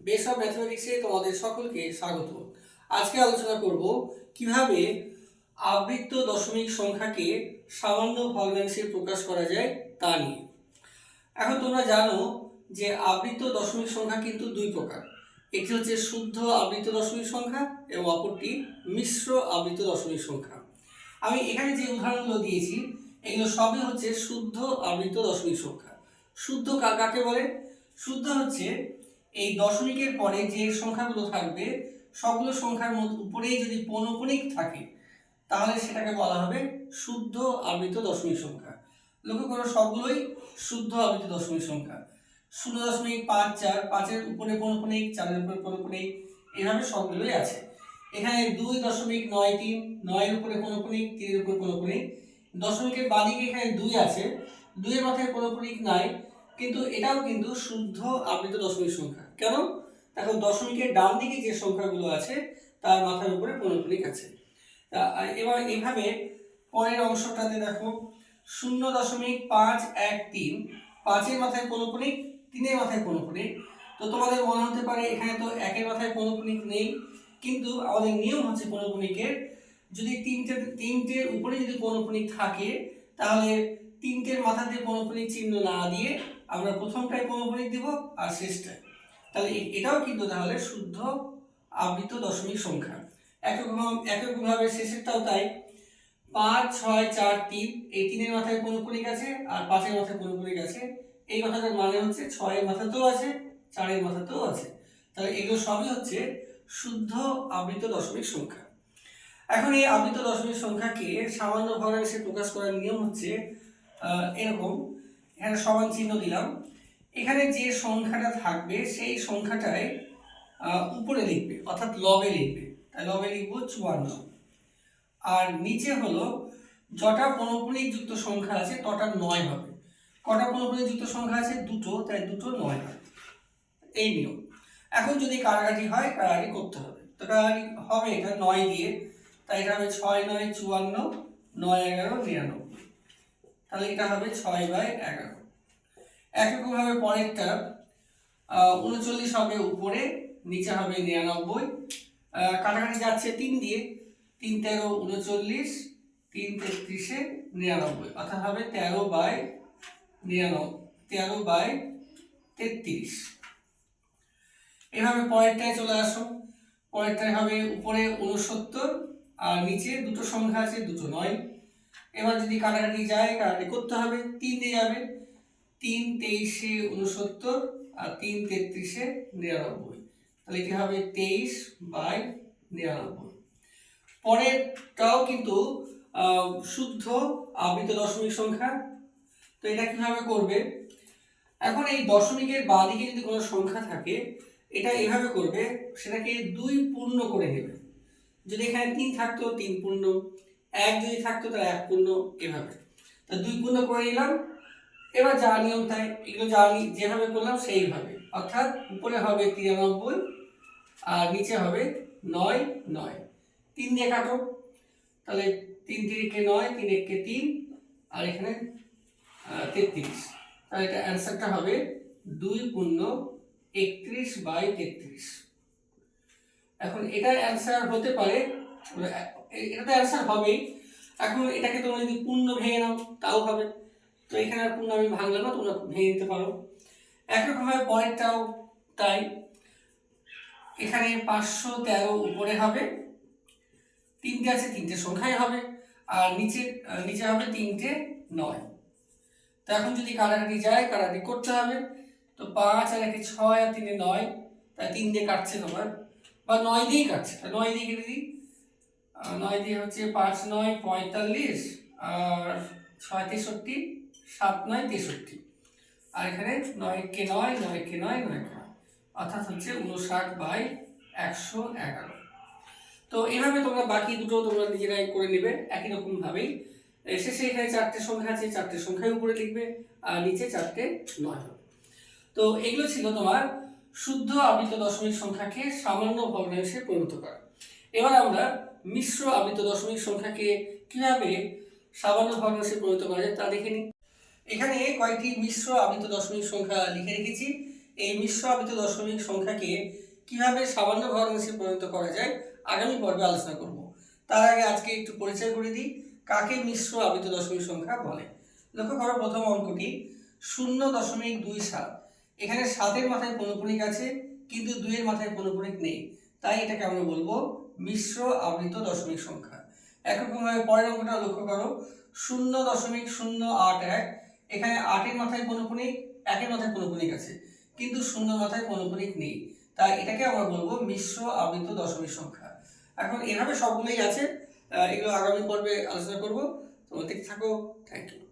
Base of ম্যাথমেটিক্সে তোমাদের সকলকে স্বাগত। আজকে আলোচনা করব কীভাবে আবৃত্ত দশমিক সংখ্যাকে সামান্য ভগ্নাংশে প্রকাশ করা যায় তা নিয়ে। এখন তোমরা জানো যে আবৃত্ত দশমিক সংখ্যা কিন্তু দুই প্রকার। একটি হচ্ছে শুদ্ধ আবৃত্ত দশমিক সংখ্যা এবং অপরটি মিশ্র আবৃত্ত দশমিক সংখ্যা। আমি এখানে যে উদাহরণগুলো দিয়েছি, এগুলো সবই হচ্ছে শুদ্ধ আবৃত্ত দশমিক সংখ্যা। শুদ্ধ কাকে বলে? শুদ্ধ হচ্ছে এই দশমিকের পরে যে সংখ্যাগুলো থাকবে, সবগুলো সংখ্যার উপরেই যদি পৌনপুনিক থাকে, তাহলে সেটাকে বলা হবে শুদ্ধ আবৃত দশমিক সংখ্যা। লক্ষ্য করো, সবগুলোই শুদ্ধ আবৃত দশমিক সংখ্যা। শূন্য দশমিক পাঁচ চার, পাঁচের উপরে পৌনপুনিক চারের উপরে পৌনপুনিক এভাবে সবগুলোই আছে। এখানে দুই দশমিক নয় তিন, নয়ের উপরে পৌনপুনিক তিনের উপরে পৌনপুনিক দশমিকের বাদিকে এখানে দুই আছে। দুইয়ের মাথায় পৌনপুনিক নাই, কিন্তু এটাও কিন্তু শুদ্ধ আবৃত দশমিক সংখ্যা। কেন? দেখো দশমিকের ডান দিকে যে সংখ্যাগুলো আছে, তার মাথার উপরে পৌনপুনিক আছে। তা, এবার এইভাবে পরের অংশটাতে দেখো, শূন্য দশমিক পাঁচ এক তিন, পাঁচের মাথায় পৌনপুনিক তিনের মাথায় পৌনপুনিক তো তোমাদের মনে হতে পারে এখানে তো একের মাথায় পৌনপুনিক নেই, কিন্তু আমাদের নিয়ম হচ্ছে পৌনপুনিকের যদি তিনটে, তিনটের উপরে যদি পৌনপুনিক থাকে, তাহলে তিনটের মাথাতে পৌনপুনিক চিহ্ন না দিয়ে আমরা প্রথমটায় পৌনপুনিক দিব আর শেষটায়। তাহলে এটাও কিন্তু তাহলে শুদ্ধ আবৃত দশমিক সংখ্যা। এককভাবে এককভাবে শেষেরটাও তাই। পাঁচ, ছয়, চার, তিন, এই তিনের মাথায় পৌনপুনিক আছে? আর পাঁচের মাথায় পৌনপুনিক আছে? এই কথাটার মানে হচ্ছে ছয়ের মাথাতেও আছে, চারের মাথাতেও আছে। তাহলে এগুলো সবই হচ্ছে শুদ্ধ আবৃত দশমিক সংখ্যা। এখন এই আবৃত দশমিক সংখ্যাকে সামান্য ভগ্নাংশে প্রকাশ করার নিয়ম হচ্ছে এরকম। এখানে সমান চিহ্ন দিলাম। এখানে যে সংখ্যাটা থাকবে, সেই সংখ্যাটায় উপরে লিখবে, অর্থাৎ লবে লিখবে। তাই লবে লিখব চুয়ান্ন। আর নিচে হলো, যটা পৌনপুনিক যুক্ত সংখ্যা আছে, তটা নয় হবে। কটা পৌনপুনিক যুক্ত সংখ্যা আছে? দুটো, তাই দুটো নয় হবে এই নিয়ম। এখন যদি কারাগাটি হয় কারাগাটি করতে হবে। তো কারাগাটি হবে এটা নয় দিয়ে, তাই এটা হবে ছয় নয় চুয়ান্ন, নয় এগারো নিরানব্বই। তাহলে এটা হবে ছয় বাই এগারো। একইভাবে পরেরটা উনচল্লিশ হবে উপরে, নিচে হবে নিরানব্বই। কাটাকাটি যাচ্ছে তিন দিয়ে। তিন তেরো উনচল্লিশ, তিন তেত্রিশে নিরানব্বই। অর্থাৎ হবে তেরো বাই নিরানব্বই, তেরো বাই তেত্রিশ। এভাবে পরেরটায় চলে আসো। পরেরটায় হবে উপরে উনসত্তর আর নিচে দুটো সংখ্যা আছে, দুটো নয়। এবার যদি কাটাকাটি যায়, কাটাকাটি করতে হবে, তিন দিয়ে যাবে। তিন তেইশে উনসত্তর আর তিন তেত্রিশে নিরানব্বই। তাহলে কি হবে? তেইশ বাই নিরানব্বই। পরেরটাও কিন্তু শুদ্ধ আবৃত দশমিক সংখ্যা। তো এটা কীভাবে করবে? এখন এই দশমিকের বাঁদিকে যদি কোনো সংখ্যা থাকে, এটা এভাবে করবে, সেটাকে দুই পূর্ণ করে নেবে। যদি এখানে তিন থাকতো, তিন পূর্ণ। এক যদি থাকতো, তাহলে এক পূর্ণ, এভাবে। তা দুই পূর্ণ করে নিলাম। এবার যা নিয়ম তাই, এগুলো যা যেভাবে করলাম সেইভাবে। অর্থাৎ উপরে হবে তিরানব্বই আর নিচে হবে নয় নয়। তিন দিয়ে কাটো। তাহলে তিন তিরিকে নয় তিন এককে তিন, আর এখানে তেত্রিশ। তাহলে এটা অ্যান্সারটা হবে দুই পূর্ণ একত্রিশ বাই তেত্রিশ। এখন এটা অ্যান্সার হতে পারে এটা তো অ্যান্সার হবেই। এখন এটাকে তোমরা যদি পূর্ণ ভেঙে নাও, তাও হবে। তো এখানে আর পূর্ণ আমি ভাঙলাম না তোমরা ভেঙে নিতে পারো। একরকমভাবে পরেরটাও তাই। এখানে পাঁচশো তেরো উপরে হবে, তিনটে আছে, তিনটে সংখ্যাই হবে, আর নিচে নিচে হবে তিনটে নয়। তো এখন যদি কাটাকাটি যায়, কাটাকাটি করতে হবে। তো পাঁচ আর একে ছয় আর তিনে নয়, তাই তিন দিয়ে কাটছে তোমার। বা নয় দিয়েই কাটছে নয় দিয়ে কেটে দিই। নয় দিয়ে হচ্ছে পাঁচ, নয়, পঁয়তাল্লিশ, আর ছয় তেষট্টি সাত নয় তেষট্টি। আর এখানে নয় কে নয় নয় কে নয় নয় কে নয়। অর্থাৎ হচ্ছে উনষাট বাই একশো এগারো। তো এইভাবে তোমরা বাকি দুটো তোমরা নিজেরাই করে নেবে একই রকম ভাবেই। এ, শেষে এখানে চারটে সংখ্যা আছে চারটে সংখ্যায় উপরে লিখবে আর নিচে চারটে নয় তো এগুলো ছিল তোমার শুদ্ধ আবৃত দশমিক সংখ্যাকে সামান্য ভগ্নাংশে পরিণত করা। এবার আমরা মিশ্র আবৃত দশমিক সংখ্যাকে কীভাবে সামান্য ভগ্নাংশে পরিণত করা যায় তা দেখে নিই। এখানে কয়েকটি মিশ্র আবৃত দশমিক সংখ্যা লিখে রেখেছি। এই মিশ্র আবৃত দশমিক সংখ্যাকে কীভাবে সামান্য ভগ্নাংশে পরিণত করা যায়, আগামী পর্বে আলোচনা করব। তার আগে আজকে একটু পরিচয় করে দিই, কাকে মিশ্র আবৃত দশমিক সংখ্যা বলে? লক্ষ্য করো, প্রথম অঙ্কটি শূন্য দশমিক দুই সাত। এখানে সাতের মাথায় পৌনপুণিক আছে, কিন্তু দুইয়ের মাথায় পৌনপুণিক নেই। তাই এটাকে আমরা বলব মিশ্র আবৃত দশমিক সংখ্যা। একরকমভাবে পরের অঙ্কটা লক্ষ্য করো, শূন্য দশমিক শূন্য আট এক এখানে আটের মাথায় পৌনপুণিক একের মাথায় পৌনপুণিক আছে, কিন্তু শূন্য মাথায় পৌনপুণিক নেই। তাই এটাকে আমরা বলব মিশ্র আবৃত দশমিক সংখ্যা। এখন এভাবে সবগুলোই আছে এগুলো আগামী পর্বে আলোচনা করব। তো দেখতে থাকো। Thank you